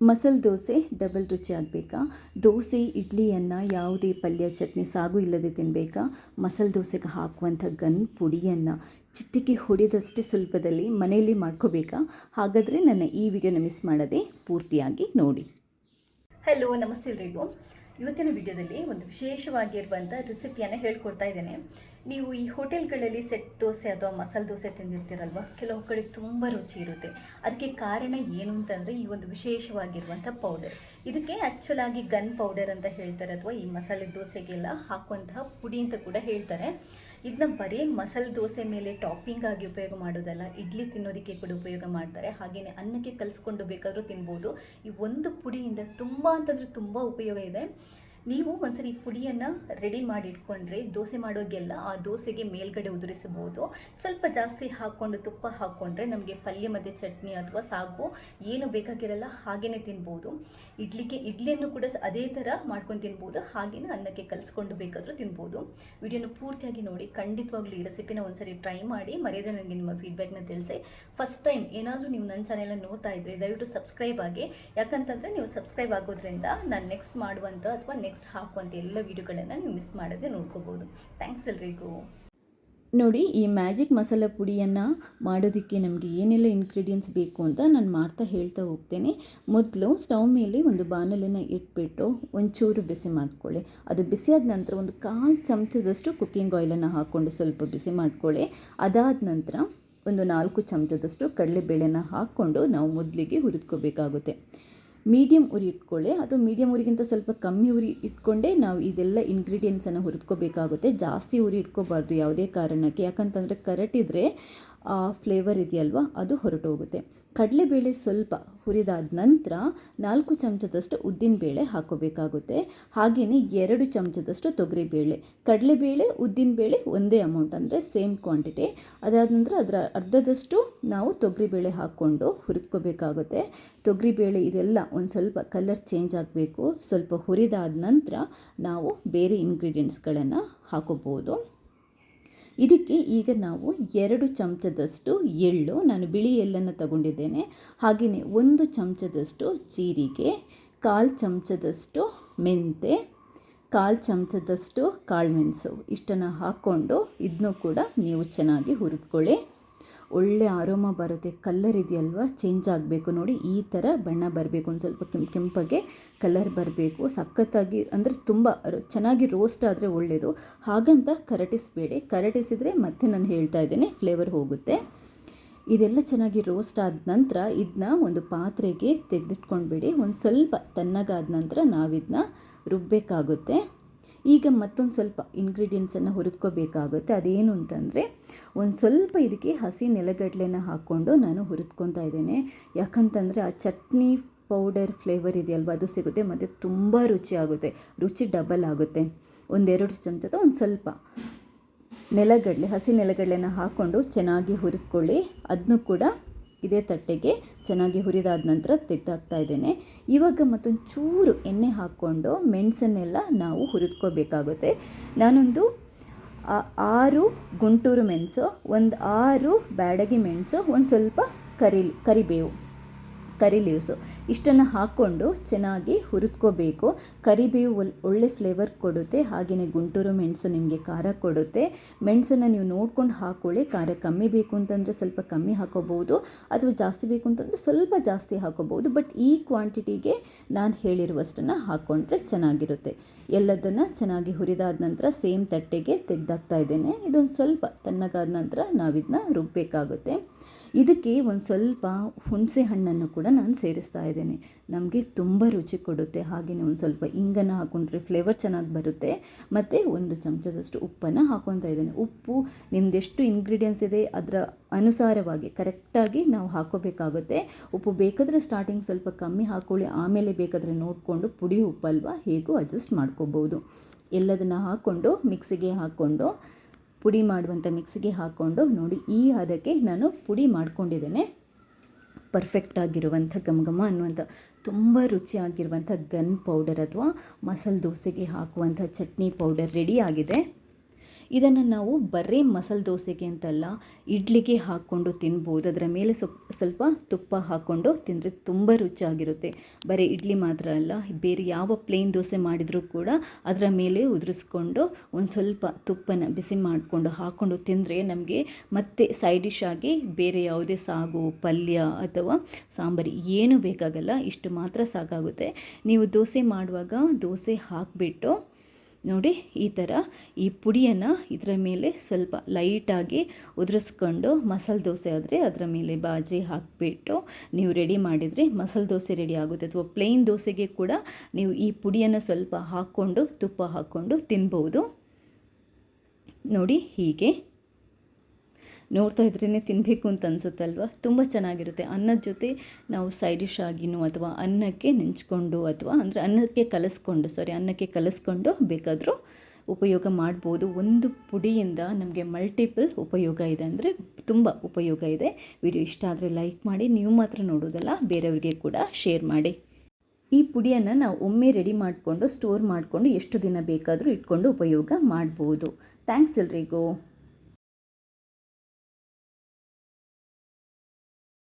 Masala dosa double ರುಚಿ ಆಗಬೇಕಾ? ದೋಸೆ ಇಡ್ಲಿಯನ್ನು ಯಾವುದೇ ಪಲ್ಯ, ಚಟ್ನಿ ಸಾಗು ಇಲ್ಲದೆ ತಿನ್ನಬೇಕಾ ಮಸಾಲೆ ದೋಸೆಗೆ ಹಾಕುವಂಥ ಗನ್ ಪುಡಿಯನ್ನು ಚಿಟ್ಟಿಗೆ ಹೊಡೆದಷ್ಟೇ ಸುಲಭದಲ್ಲಿ ಮನೆಯಲ್ಲಿ ಮಾಡ್ಕೋಬೇಕಾ? ಹಾಗಾದರೆ ನನ್ನ ಈ ವಿಡಿಯೋನ ಮಿಸ್ ಮಾಡದೆ ಪೂರ್ತಿಯಾಗಿ ನೋಡಿ. ಹಲೋ ನಮಸ್ತೆ ಎಲ್ರಿಗೂ. ಇವತ್ತಿನ ವಿಡಿಯೋದಲ್ಲಿ ಒಂದು ವಿಶೇಷವಾಗಿರುವಂಥ ರೆಸಿಪಿಯನ್ನು ಹೇಳ್ಕೊಡ್ತಾ ಇದ್ದೇನೆ. ನೀವು ಈ ಹೋಟೆಲ್ಗಳಲ್ಲಿ ಸೆಟ್ ದೋಸೆ ಅಥವಾ ಮಸಾಲೆ ದೋಸೆ ತಿಂದಿರ್ತೀರಲ್ವ? ಕೆಲವು ಕಡೆ ತುಂಬ ರುಚಿ ಇರುತ್ತೆ. ಅದಕ್ಕೆ ಕಾರಣ ಏನು ಅಂತಂದರೆ ಈ ಒಂದು ವಿಶೇಷವಾಗಿರುವಂಥ ಪೌಡರ್ ಇದಕ್ಕೆ ಆ್ಯಕ್ಚುಲ್ ಆಗಿ ಗನ್ ಪೌಡರ್ ಅಂತ ಹೇಳ್ತಾರೆ ಅಥವಾ ಈ ಮಸಾಲೆ ದೋಸೆಗೆಲ್ಲ ಹಾಕುವಂತಹ ಪುಡಿ ಅಂತ ಕೂಡ ಹೇಳ್ತಾರೆ. ಇದನ್ನ ಬರೀ ಮಸಾಲೆ ದೋಸೆ ಮೇಲೆ ಟಾಪಿಂಗ್ ಆಗಿ ಉಪಯೋಗ ಮಾಡೋದಲ್ಲ, ಇಡ್ಲಿ ತಿನ್ನೋದಕ್ಕೆ ಕೂಡ ಉಪಯೋಗ ಮಾಡ್ತಾರೆ. ಹಾಗೆಯೇ ಅನ್ನಕ್ಕೆ ಕಲಿಸ್ಕೊಂಡು ಬೇಕಾದರೂ ತಿನ್ಬೋದು. ಈ ಒಂದು ಪುಡಿಯಿಂದ ತುಂಬ ಅಂತಂದರೆ ತುಂಬ ಉಪಯೋಗ ಇದೆ. ನೀವು ಒಂದ್ಸರಿ ಪುಡಿಯನ್ನು ರೆಡಿ ಮಾಡಿ ಇಟ್ಕೊಂಡ್ರೆ ದೋಸೆ ಮಾಡೋಗೆಲ್ಲ ಆ ದೋಸೆಗೆ ಮೇಲ್ಗಡೆ ಉದುರಿಸಬಹುದು. ಸ್ವಲ್ಪ ಜಾಸ್ತಿ ಹಾಕ್ಕೊಂಡು ತುಪ್ಪ ಹಾಕ್ಕೊಂಡ್ರೆ ನಮಗೆ ಪಲ್ಯ ಮತ್ತು ಚಟ್ನಿ ಅಥವಾ ಸಾಗು ಏನು ಬೇಕಾಗಿರಲ್ಲ ಹಾಗೇ ತಿನ್ಬೋದು. ಇಡ್ಲಿಗೆ, ಇಡ್ಲಿಯನ್ನು ಕೂಡ ಅದೇ ಥರ ಮಾಡ್ಕೊಂಡು ತಿನ್ಬೋದು. ಹಾಗೆಯೇ ಅನ್ನಕ್ಕೆ ಕಲಿಸ್ಕೊಂಡು ಬೇಕಾದರೂ ತಿನ್ಬೋದು. ವಿಡಿಯೋನ ಪೂರ್ತಿಯಾಗಿ ನೋಡಿ, ಖಂಡಿತವಾಗ್ಲೂ ಈ ರೆಸಿಪಿನ ಒಂದ್ಸರಿ ಟ್ರೈ ಮಾಡಿ, ಮರ್ಯಾದೆ ನನಗೆ ನಿಮ್ಮ ಫೀಡ್ಬ್ಯಾಕ್ನ ತಿಳಿಸಿ. ಫಸ್ಟ್ ಟೈಮ್ ಏನಾದರೂ ನೀವು ನನ್ನ ಚಾನೆಲ್ನ ನೋಡ್ತಾ ಇದ್ರೆ ದಯವಿಟ್ಟು ಸಬ್ಸ್ಕ್ರೈಬ್ ಆಗಿ. ಯಾಕಂತಂದರೆ ನೀವು ಸಬ್ಸ್ಕ್ರೈಬ್ ಆಗೋದ್ರಿಂದ ನಾನು ನೆಕ್ಸ್ಟ್ ಮಾಡುವಂಥ ಅಥವಾ ನೆಕ್ಸ್ಟ್ ಹಾಕುವಂಥ ಎಲ್ಲ ವೀಡಿಯೋಗಳನ್ನು ನೀವು ಮಿಸ್ ಮಾಡದೆ ನೋಡ್ಕೋಬೋದು. ಥ್ಯಾಂಕ್ಸ್ ಎಲ್ರಿಗೂ. ನೋಡಿ, ಈ ಮ್ಯಾಜಿಕ್ ಮಸಾಲ ಪುಡಿಯನ್ನು ಮಾಡೋದಕ್ಕೆ ನಮಗೆ ಏನೆಲ್ಲ ಇಂಗ್ರೀಡಿಯೆಂಟ್ಸ್ ಬೇಕು ಅಂತ ನಾನು ಮಾಡ್ತಾ ಹೇಳ್ತಾ ಹೋಗ್ತೇನೆ. ಮೊದಲು ಸ್ಟವ್ ಮೇಲೆ ಒಂದು ಬಾಣಲೆನ ಇಟ್ಬಿಟ್ಟು ಒಂಚೂರು ಬಿಸಿ ಮಾಡ್ಕೊಳ್ಳಿ. ಅದು ಬಿಸಿಯಾದ ನಂತರ ಒಂದು ಕಾಲು ಚಮಚದಷ್ಟು ಕುಕ್ಕಿಂಗ್ ಆಯಿಲನ್ನು ಹಾಕ್ಕೊಂಡು ಸ್ವಲ್ಪ ಬಿಸಿ ಮಾಡ್ಕೊಳ್ಳಿ. ಅದಾದ ನಂತರ ಒಂದು ನಾಲ್ಕು ಚಮಚದಷ್ಟು ಕಡಲೆಬೇಳೆನ ಹಾಕ್ಕೊಂಡು ನಾವು ಮೊದಲಿಗೆ ಹುರಿದ್ಕೋಬೇಕಾಗುತ್ತೆ. ಮೀಡಿಯಮ್ ಉರಿ ಇಟ್ಕೊಳ್ಳಿ. ಅದು ಮೀಡಿಯಮ್ ಉರಿಗಿಂತ ಸ್ವಲ್ಪ ಕಮ್ಮಿ ಉರಿ ಇಟ್ಕೊಂಡೇ ನಾವು ಇದೆಲ್ಲ ಇಂಗ್ರೀಡಿಯೆಂಟ್ಸನ್ನು ಹುರಿದ್ಕೋಬೇಕಾಗುತ್ತೆ. ಜಾಸ್ತಿ ಉರಿ ಇಟ್ಕೋಬಾರ್ದು ಯಾವುದೇ ಕಾರಣಕ್ಕೆ. ಯಾಕಂತಂದರೆ ಕರೆಕ್ಟಿದ್ರೆ ಆ ಫ್ಲೇವರ್ ಇದೆಯಲ್ವ, ಅದು ಹೊರಟೋಗುತ್ತೆ. ಕಡಲೆಬೇಳೆ ಸ್ವಲ್ಪ ಹುರಿದಾದ ನಂತರ ನಾಲ್ಕು ಚಮಚದಷ್ಟು ಉದ್ದಿನಬೇಳೆ ಹಾಕೋಬೇಕಾಗುತ್ತೆ. ಹಾಗೆಯೇ ಎರಡು ಚಮಚದಷ್ಟು ತೊಗರಿಬೇಳೆ. ಕಡಲೆಬೇಳೆ, ಉದ್ದಿನಬೇಳೆ ಒಂದೇ ಅಮೌಂಟ್ ಅಂದರೆ ಸೇಮ್ ಕ್ವಾಂಟಿಟಿ ಅದಾದ ನಂತರ ಅದರ ಅರ್ಧದಷ್ಟು ನಾವು ತೊಗರಿಬೇಳೆ ಹಾಕ್ಕೊಂಡು ಹುರಿದ್ಕೋಬೇಕಾಗುತ್ತೆ. ತೊಗರಿಬೇಳೆ ಇದೆಲ್ಲ ಒಂದು ಸ್ವಲ್ಪ ಕಲರ್ ಚೇಂಜ್ ಆಗಬೇಕು. ಸ್ವಲ್ಪ ಹುರಿದಾದ ನಂತರ ನಾವು ಬೇರೆ ಇಂಗ್ರೀಡಿಯೆಂಟ್ಸ್ಗಳನ್ನು ಹಾಕೋಬೋದು. ಇದಕ್ಕೆ ಈಗ ನಾವು ಎರಡು ಚಮಚದಷ್ಟು ಎಳ್ಳು, ನಾನು ಬಿಳಿ ಎಳ್ಳನ್ನು ತಗೊಂಡಿದ್ದೇನೆ. ಹಾಗೆಯೇ ಒಂದು ಚಮಚದಷ್ಟು ಜೀರಿಗೆ, ಕಾಲು ಚಮಚದಷ್ಟು ಮೆಂತೆ, ಕಾಲು ಚಮಚದಷ್ಟು ಕಾಳುಮೆಣಸು ಇಷ್ಟನ್ನು ಹಾಕ್ಕೊಂಡು ಇದನ್ನೂ ಕೂಡ ನೀವು ಚೆನ್ನಾಗಿ ಹುರಿದ್ಕೊಳ್ಳಿ. ಒಳ್ಳೆ ಆರೋಮ ಬರುತ್ತೆ ಕಲ್ಲರ್ ಇದೆಯಲ್ವ? ಚೇಂಜ್ ಆಗಬೇಕು ನೋಡಿ, ಈ ಥರ ಬಣ್ಣ ಬರಬೇಕು, ಒಂದು ಸ್ವಲ್ಪ ಕೆಂಪು ಕೆಂಪಗೆ ಕಲರ್ ಬರಬೇಕು. ಸಖತ್ತಾಗಿ, ಅಂದರೆ ತುಂಬ ಚೆನ್ನಾಗಿ ರೋಸ್ಟ್ ಆದರೆ ಒಳ್ಳೆಯದು ಹಾಗಂತ ಕರಟಿಸ್ಬೇಡಿ. ಕರಟಿಸಿದರೆ ಮತ್ತೆ ನಾನು ಹೇಳ್ತಾ ಇದ್ದೇನೆ ಫ್ಲೇವರ್ ಹೋಗುತ್ತೆ. ಇದೆಲ್ಲ ಚೆನ್ನಾಗಿ ರೋಸ್ಟ್ ಆದ ನಂತರ ಇದನ್ನ ಒಂದು ಪಾತ್ರೆಗೆ ತೆಗೆದಿಟ್ಕೊಂಡ್ಬಿಡಿ. ಒಂದು ಸ್ವಲ್ಪ ತಣ್ಣಗಾದ ನಂತರ ನಾವಿದನ್ನ ರುಬ್ಬಬೇಕಾಗುತ್ತೆ ಈಗ ಮತ್ತೊಂದು ಸ್ವಲ್ಪ ಇಂಗ್ರೀಡಿಯೆಂಟ್ಸನ್ನು ಹುರಿದ್ಕೋಬೇಕಾಗುತ್ತೆ. ಅದೇನು ಅಂತಂದರೆ, ಒಂದು ಸ್ವಲ್ಪ ಇದಕ್ಕೆ ಹಸಿ ನೆಲಗಡಲೆನ ಹಾಕ್ಕೊಂಡು ನಾನು ಹುರಿದ್ಕೊತಾ ಇದ್ದೇನೆ. ಯಾಕಂತಂದರೆ, ಆ ಚಟ್ನಿ ಪೌಡರ್ ಫ್ಲೇವರ್ ಇದೆಯಲ್ವ, ಅದು ಸಿಗುತ್ತೆ. ಮತ್ತು ತುಂಬ ರುಚಿ ಆಗುತ್ತೆ. ರುಚಿ ಡಬಲ್ ಆಗುತ್ತೆ. ಒಂದೆರಡು ಚಮಚದ ಒಂದು ಸ್ವಲ್ಪ ನೆಲಗಡಲೆ, ಹಸಿ ನೆಲಗಡಲೆನ ಹಾಕ್ಕೊಂಡು ಚೆನ್ನಾಗಿ ಹುರಿದ್ಕೊಳ್ಳಿ. ಅದನ್ನು ಕೂಡ ಇದೇ ತಟ್ಟೆಗೆ ಚೆನ್ನಾಗಿ ಹುರಿದಾದ ನಂತರ ತೆಗ್ದಾಕ್ತಾ ಇದ್ದೇನೆ. ಇವಾಗ ಮತ್ತೊಂದು ಚೂರು ಎಣ್ಣೆ ಹಾಕ್ಕೊಂಡು ಮೆಣಸನ್ನೆಲ್ಲ ನಾವು ಹುರಿದ್ಕೋಬೇಕಾಗುತ್ತೆ. ನಾನೊಂದು ಆರು ಗುಂಟೂರು ಮೆಣಸು, ಒಂದು ಆರು ಬ್ಯಾಡಗಿ ಮೆಣಸು, ಒಂದು ಸ್ವಲ್ಪ ಕರಿ ಕರಿಬೇವು. ಕರಿ ಲೀವ್ಸು ಇಷ್ಟನ್ನು ಹಾಕ್ಕೊಂಡು ಚೆನ್ನಾಗಿ ಹುರಿದ್ಕೋಬೇಕು. ಕರಿಬೇವು ಒಳ್ಳೆ ಫ್ಲೇವರ್ ಕೊಡುತ್ತೆ. ಹಾಗೆಯೇ ಗುಂಟೂರು ಮೆಣಸು ನಿಮಗೆ ಖಾರ ಕೊಡುತ್ತೆ. ಮೆಣಸನ್ನು ನೀವು ನೋಡ್ಕೊಂಡು ಹಾಕ್ಕೊಳ್ಳಿ ಖಾರ ಕಮ್ಮಿ ಬೇಕು ಅಂತಂದರೆ ಸ್ವಲ್ಪ ಕಮ್ಮಿ ಹಾಕೋಬೋದು ಅಥವಾ ಜಾಸ್ತಿ ಬೇಕು ಅಂತಂದರೆ ಸ್ವಲ್ಪ ಜಾಸ್ತಿ ಹಾಕೋಬೋದು ಬಟ್ ಈ ಕ್ವಾಂಟಿಟಿಗೆ ನಾನು ಹೇಳಿರುವಷ್ಟನ್ನು ಹಾಕ್ಕೊಂಡ್ರೆ ಚೆನ್ನಾಗಿರುತ್ತೆ. ಎಲ್ಲದನ್ನು ಚೆನ್ನಾಗಿ ಹುರಿದಾದ ನಂತರ ಸೇಮ್ ತಟ್ಟೆಗೆ ತೆಗ್ದಾಗ್ತಾ ಇದ್ದೇನೆ. ಇದೊಂದು ಸ್ವಲ್ಪ ತಣ್ಣಗಾದ ನಂತರ ನಾವಿದನ್ನ ರುಬ್ಬಬೇಕಾಗುತ್ತೆ ಇದಕ್ಕೆ ಒಂದು ಸ್ವಲ್ಪ ಹುಣಸೆ ಹಣ್ಣನ್ನು ಕೂಡ ನಾನು ಸೇರಿಸ್ತಾ ಇದ್ದೇನೆ. ನಮಗೆ ತುಂಬ ರುಚಿ ಕೊಡುತ್ತೆ. ಹಾಗೆಯೇ ಒಂದು ಸ್ವಲ್ಪ ಇಂಗನ್ನು ಹಾಕ್ಕೊಂಡ್ರೆ ಫ್ಲೇವರ್ ಚೆನ್ನಾಗಿ ಬರುತ್ತೆ. ಮತ್ತು ಒಂದು ಚಮಚದಷ್ಟು ಉಪ್ಪನ್ನು ಹಾಕ್ಕೊತಾ ಇದ್ದೇನೆ. ಉಪ್ಪು ನಿಮ್ಮದೆಷ್ಟು ಇಂಗ್ರೀಡಿಯೆಂಟ್ಸ್ ಇದೆ ಅದರ ಅನುಸಾರವಾಗಿ ಕರೆಕ್ಟಾಗಿ ನಾವು ಹಾಕೋಬೇಕಾಗುತ್ತೆ. ಉಪ್ಪು ಬೇಕಾದರೆ ಸ್ಟಾರ್ಟಿಂಗ್ ಸ್ವಲ್ಪ ಕಮ್ಮಿ ಹಾಕ್ಕೊಳ್ಳಿ ಆಮೇಲೆ ಬೇಕಾದರೆ ನೋಡಿಕೊಂಡು ಪುಡಿ ಉಪ್ಪಲ್ವಾ ಹೇಗೂ ಅಡ್ಜಸ್ಟ್ ಮಾಡ್ಕೋಬೋದು. ಎಲ್ಲದನ್ನು ಹಾಕ್ಕೊಂಡು ಮಿಕ್ಸಿಗೆ ಹಾಕ್ಕೊಂಡು ಪುಡಿ ಮಾಡುವಂಥ ಮಿಕ್ಸಿಗೆ ಹಾಕ್ಕೊಂಡು ನೋಡಿ, ಈ ಹದಕ್ಕೆ ನಾನು ಪುಡಿ ಮಾಡ್ಕೊಂಡಿದ್ದೇನೆ. ಪರ್ಫೆಕ್ಟಾಗಿರುವಂಥ ಘಮ ಘಮ ಅನ್ನುವಂಥ, ತುಂಬ ರುಚಿಯಾಗಿರುವಂಥ ಗನ್ ಪೌಡರ್ ಅಥವಾ ಮಸಾಲೆ ದೋಸೆಗೆ ಹಾಕುವಂಥ ಚಟ್ನಿ ಪೌಡರ್ ರೆಡಿ ಆಗಿದೆ. ಇದನ್ನು ನಾವು ಬರೀ ಮಸಾಲೆ ದೋಸೆಗೆ ಅಂತಲ್ಲ, ಇಡ್ಲಿಗೆ ಹಾಕ್ಕೊಂಡು ತಿನ್ಬೋದು. ಅದರ ಮೇಲೆ ಸ್ವಲ್ಪ ತುಪ್ಪ ಹಾಕ್ಕೊಂಡು ತಿಂದರೆ ತುಂಬ ರುಚಿಯಾಗಿರುತ್ತೆ. ಬರೀ ಇಡ್ಲಿ ಮಾತ್ರ ಅಲ್ಲ, ಬೇರೆ ಯಾವ ಪ್ಲೇನ್ ದೋಸೆ ಮಾಡಿದರೂ ಕೂಡ ಅದರ ಮೇಲೆ ಉದುರಿಸ್ಕೊಂಡು ಒಂದು ಸ್ವಲ್ಪ ತುಪ್ಪನ ಬಿಸಿ ಮಾಡಿಕೊಂಡು ಹಾಕ್ಕೊಂಡು ತಿಂದರೆ ನಮಗೆ ಮತ್ತೆ ಸೈಡ್ ಡಿಶ್ ಆಗಿ ಬೇರೆ ಯಾವುದೇ ಸಾಗು, ಪಲ್ಯ ಅಥವಾ ಸಾಂಬಾರಿ ಏನು ಬೇಕಾಗಲ್ಲ, ಇಷ್ಟು ಮಾತ್ರ ಸಾಕಾಗುತ್ತೆ. ನೀವು ದೋಸೆ ಮಾಡುವಾಗ ದೋಸೆ ಹಾಕಿಬಿಟ್ಟು ನೋಡಿ, ಈ ಥರ ಈ ಪುಡಿಯನ್ನು ಇದರ ಮೇಲೆ ಸ್ವಲ್ಪ ಲೈಟಾಗಿ ಉದುರಿಸ್ಕೊಂಡು ಮಸಾಲೆ ದೋಸೆ ಆದರೆ ಅದರ ಮೇಲೆ ಬಾಜಿ ಹಾಕಿಬಿಟ್ಟು ನೀವು ರೆಡಿ ಮಾಡಿದರೆ ಮಸಾಲೆ ದೋಸೆ ರೆಡಿ ಆಗುತ್ತೆ. ಅಥವಾ ಪ್ಲೇನ್ ದೋಸೆಗೆ ಕೂಡ ನೀವು ಈ ಪುಡಿಯನ್ನು ಸ್ವಲ್ಪ ಹಾಕ್ಕೊಂಡು ತುಪ್ಪ ಹಾಕ್ಕೊಂಡು ತಿನ್ಬೋದು. ನೋಡಿ ಹೀಗೆ. ನೋಡ್ತಾ ಇದ್ರೇ ತಿನ್ನಬೇಕು ಅಂತ ಅನಿಸುತ್ತಲ್ವ? ತುಂಬ ಚೆನ್ನಾಗಿರುತ್ತೆ. ಅನ್ನದ ಜೊತೆ ನಾವು ಸೈಡ್ ಡಿಶ್ ಆಗಿನೂ ಅಥವಾ ಅನ್ನಕ್ಕೆ ನೆಂಚ್ಕೊಂಡು ಅಥವಾ ಅಂದರೆ ಅನ್ನಕ್ಕೆ ಕಲಿಸ್ಕೊಂಡು ಸಾರಿ ಅನ್ನಕ್ಕೆ ಕಲಿಸ್ಕೊಂಡು ಬೇಕಾದರೂ ಉಪಯೋಗ ಮಾಡ್ಬೋದು. ಒಂದು ಪುಡಿಯಿಂದ ನಮಗೆ ಮಲ್ಟಿಪಲ್ ಉಪಯೋಗ ಇದೆ ಅಂದರೆ ತುಂಬ ಉಪಯೋಗ ಇದೆ. ವಿಡಿಯೋ ಇಷ್ಟ ಆದರೆ ಲೈಕ್ ಮಾಡಿ, ನೀವು ಮಾತ್ರ ನೋಡೋದಲ್ಲ, ಬೇರೆಯವ್ರಿಗೆ ಕೂಡ ಶೇರ್ ಮಾಡಿ. ಈ ಪುಡಿಯನ್ನು ನಾವು ಒಮ್ಮೆ ರೆಡಿ ಮಾಡಿಕೊಂಡು ಸ್ಟೋರ್ ಮಾಡಿಕೊಂಡು ಎಷ್ಟು ದಿನ ಬೇಕಾದರೂ ಇಟ್ಕೊಂಡು ಉಪಯೋಗ ಮಾಡ್ಬೋದು. ಥ್ಯಾಂಕ್ಸ್ ಎಲ್ರಿಗೂ.